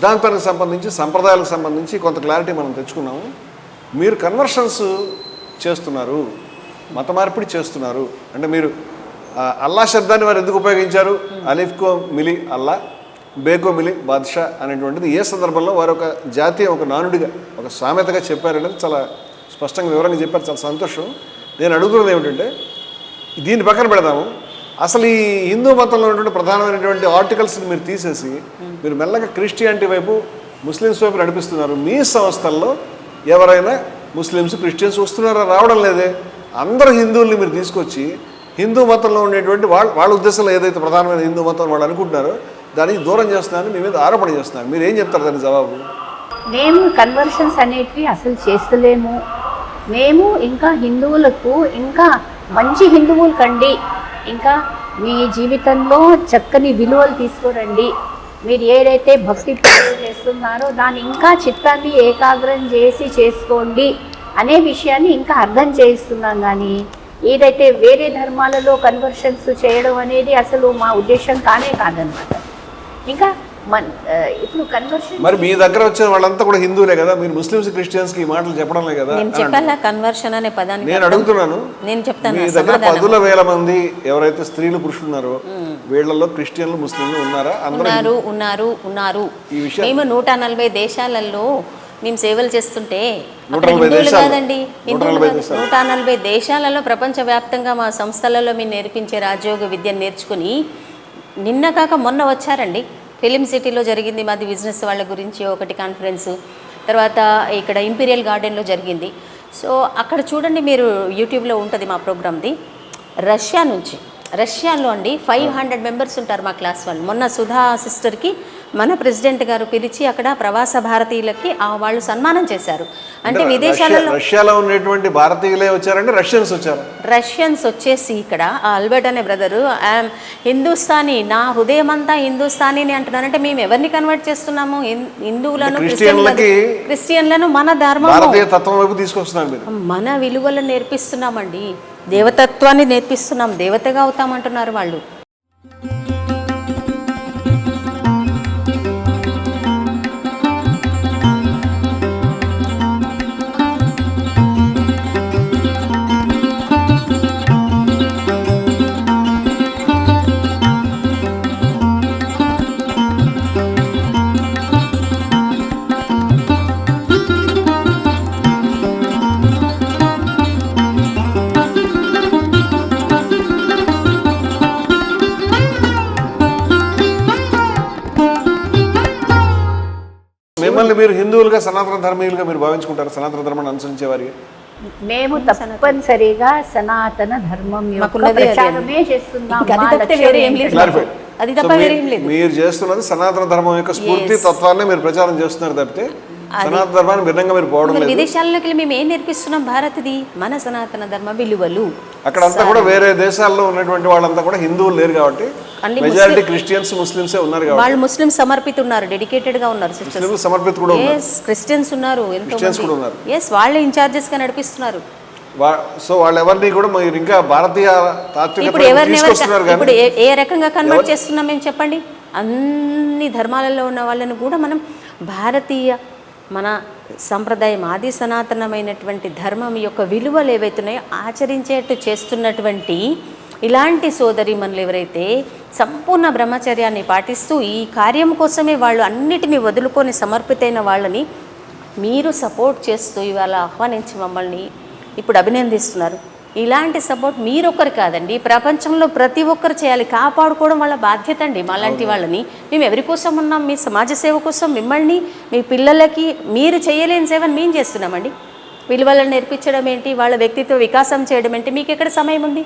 సిద్ధాంతానికి సంబంధించి సంప్రదాయాలకు సంబంధించి కొంత క్లారిటీ మనం తెచ్చుకున్నాము. మీరు కన్వర్షన్స్ చేస్తున్నారు మత మార్పిడి చేస్తున్నారు. అంటే మీరు అల్లా శబ్దాన్ని వారు ఎందుకు ఉపయోగించారు? అలీఫ్కో మిలి అల్లా బేకో మిలి బాద్షా అనేటువంటిది ఏ సందర్భంలో వారు ఒక జాతీయ ఒక నానుడిగా ఒక సామెతగా చెప్పారనేది చాలా స్పష్టంగా వివరంగా చెప్పారు. చాలా సంతోషం. నేను అడుగుతున్నది ఏమిటంటే దీన్ని పక్కన పెడదాము. అసలు ఈ హిందూ మతంలో ఉన్నటువంటి ప్రధానమైనటువంటి ఆర్టికల్స్ని మీరు తీసేసి మీరు మెల్లగా క్రిస్టియానిటీ వైపు ముస్లిమ్స్ వైపు నడిపిస్తున్నారు. మీ సంస్థల్లో ఎవరైనా ముస్లిమ్స్ క్రిస్టియన్స్ వస్తున్నారా? రావడం లేదే. అందరు హిందువుల్ని మీరు తీసుకొచ్చి హిందూ మతంలో ఉండేటువంటి వాళ్ళ వాళ్ళ ఉద్దేశంలో ఏదైతే ప్రధానమైన హిందూ మతం వాళ్ళు అనుకుంటున్నారో దానికి దూరం చేస్తున్నారని మీ మీద ఆరోపణ చేస్తున్నారు. మీరు ఏం చెప్తారు దాని జవాబు? మేము కన్వర్షన్స్ అనేటివి అసలు చేస్తలేము. మేము ఇంకా హిందువులకు ఇంకా మంచి హిందువులు కండి. ఇంకా మీ జీవితంలో చక్కని విలువలు తీసుకురండి. మీరు ఏదైతే భక్తి పూజలు చేస్తున్నారో దాన్ని ఇంకా చిత్తాన్ని ఏకాగ్రం చేసి చేసుకోండి అనే విషయాన్ని ఇంకా అర్థం చేయిస్తున్నాం కానీ ఏదైతే వేరే ధర్మాలలో కన్వర్షన్స్ చేయడం అనేది అసలు మా ఉద్దేశం కానే కాదనమాట ఇంకా ఇప్పుడు కన్వర్షన్ మరి మీ దగ్గర వచ్చిన వాళ్ళంతా కూడా హిందువులే కదా? మీరు ముస్లిమ్స్ క్రిస్టియన్స్కి ఈ మాటలు చెప్పడంలే కదా? నేను చెప్పాలా కన్వర్షన్ అనే పదానికి నేను? అడుగుతున్నాను. నేను చెప్తాను మీ దగ్గర. పదుల వేల మంది ఎవరైతే స్త్రీలు పురుషులు ఉన్నారో వీళ్ళల్లో క్రిస్టియన్లు ముస్లింలు ఉన్నారా? ఉన్నారు ఉన్నారు ఉన్నారు. ఈ విషయం- మేము నూట నలభై దేశాలలో మేము సేవలు చేస్తుంటే హిందువులు. కాదండి. నూట హిందువులు నలభై. నూట దేశాలలో ప్రపంచవ్యాప్తంగా మా సంస్థలలో మేము నేర్పించే రాజయోగ విద్యను నేర్చుకుని నిన్న కాక మొన్న వచ్చారండి. ఫిలిం సిటీలో జరిగింది మాది బిజినెస్ వాళ్ళ గురించి ఒకటి కాన్ఫరెన్స్ తర్వాత ఇక్కడ ఇంపీరియల్ గార్డెన్లో జరిగింది. సో అక్కడ చూడండి మీరు యూట్యూబ్లో ఉంటుంది మా ప్రోగ్రామ్ది. రష్యా నుంచి రష్యాలో అండి ఫైవ్ హండ్రెడ్ మెంబర్స్ ఉంటారు మా క్లాస్ వాళ్ళు. మొన్న సుధా సిస్టర్కి మన ప్రెసిడెంట్ గారు పిలిచి అక్కడ ప్రవాస భారతీయులకి ఆ వాళ్ళు సన్మానం చేశారు. అంటే విదేశాలలో రష్యా- రష్యాలో ఉన్నటువంటి భారతీయులే వచ్చారంటే రష్యన్స్ వచ్చారు. రష్యన్స్ వచ్చేసి ఇక్కడ ఆ అల్బర్ట్ అనే బ్రదరు హిందుస్థానీ నా హృదయం అంతా హిందుస్థానీని అంటున్నారంటే మేము ఎవరిని కన్వర్ట్ చేస్తున్నాము? హిందువులను క్రిస్టియన్లకి క్రిస్టియన్లను మన మీరు. మన విలువలను నేర్పిస్తున్నామండి. దేవతత్వాన్ని నేర్పిస్తున్నాం దేవతగా అవుతామంటున్నారు వాళ్ళు. మిమ్మల్ని మీరు హిందువులుగా సనాతన ధర్మీయులుగా మీరు భావించుకుంటారు? సనాతన ధర్మాన్ని అనుసరించే వారికి మేము తప్పనిసరిగా సనాతన ధర్మం. మీరు చేస్తున్నది సనాతన ధర్మం యొక్క స్ఫూర్తి. తత్వాన్ని మీరు ప్రచారం చేస్తున్నారు తప్పితే సనాతన ధర్మాన్ని భిన్నంగా మీరు పోవడం లేదు. విదేశాల్లోకి వెళ్ళి మేము ఏం నేర్పిస్తున్నాం? భారత్ది మన సనాతన ధర్మ విలువలు. అక్కడంతా కూడా వేరే దేశాల్లో ఉన్నటువంటి వాళ్ళంతా కూడా హిందువులు లేరు కాబట్టి మెజారిటీ క్రిస్టియన్స్ ముస్లిమ్సే ఉన్నారు కాబట్టి వాళ్ళు ముస్లిం సమర్పిత ఉన్నారు డెడికేటెడ్గా ఉన్నారు సిస్టర్స్ సమర్పిత కూడా ఉన్నారు. క్రిస్టియన్స్ ఉన్నారు ఎంతో కూడా ఉన్నారు. ఎస్ వాళ్ళే ఇన్ఛార్జెస్గా నడిపిస్తున్నారు. సో వాళ్ళెవరిని కూడా మీరు ఇంకా భారతీయ ఇప్పుడు ఎవరిని ఇప్పుడు ఏ రకంగా కన్వర్ట్ చేస్తున్నాం మేము చెప్పండి? అన్ని ధర్మాలలో ఉన్న వాళ్ళని కూడా మనం భారతీయ మన సంప్రదాయం ఆది సనాతనమైనటువంటి ధర్మం యొక్క విలువలు ఏవైతున్నాయో ఆచరించేట్టు చేస్తున్నటువంటి ఇలాంటి సోదరి మనలు ఎవరైతే సంపూర్ణ బ్రహ్మచర్యాన్ని పాటిస్తూ ఈ కార్యం కోసమే వాళ్ళు అన్నిటినీ వదులుకొని సమర్పితైన వాళ్ళని మీరు సపోర్ట్ చేస్తూ ఇవాళ ఆహ్వానించి మమ్మల్ని ఇప్పుడు అభినందిస్తున్నారు. ఇలాంటి సపోర్ట్ మీరొక్కరు కాదండి. ప్రపంచంలో ప్రతి ఒక్కరు చేయాలి. కాపాడుకోవడం వాళ్ళ బాధ్యత అండి. మాలాంటి వాళ్ళని. మేము ఎవరి కోసం ఉన్నాం? మీ సమాజ సేవ కోసం మిమ్మల్ని మీ పిల్లలకి మీరు చేయలేని సేవని మేము చేస్తున్నామండి. విలువలను నేర్పించడం ఏంటి? వాళ్ళ వ్యక్తిత్వ వికాసం చేయడం ఏంటి? మీకు ఎక్కడ సమయం ఉంది?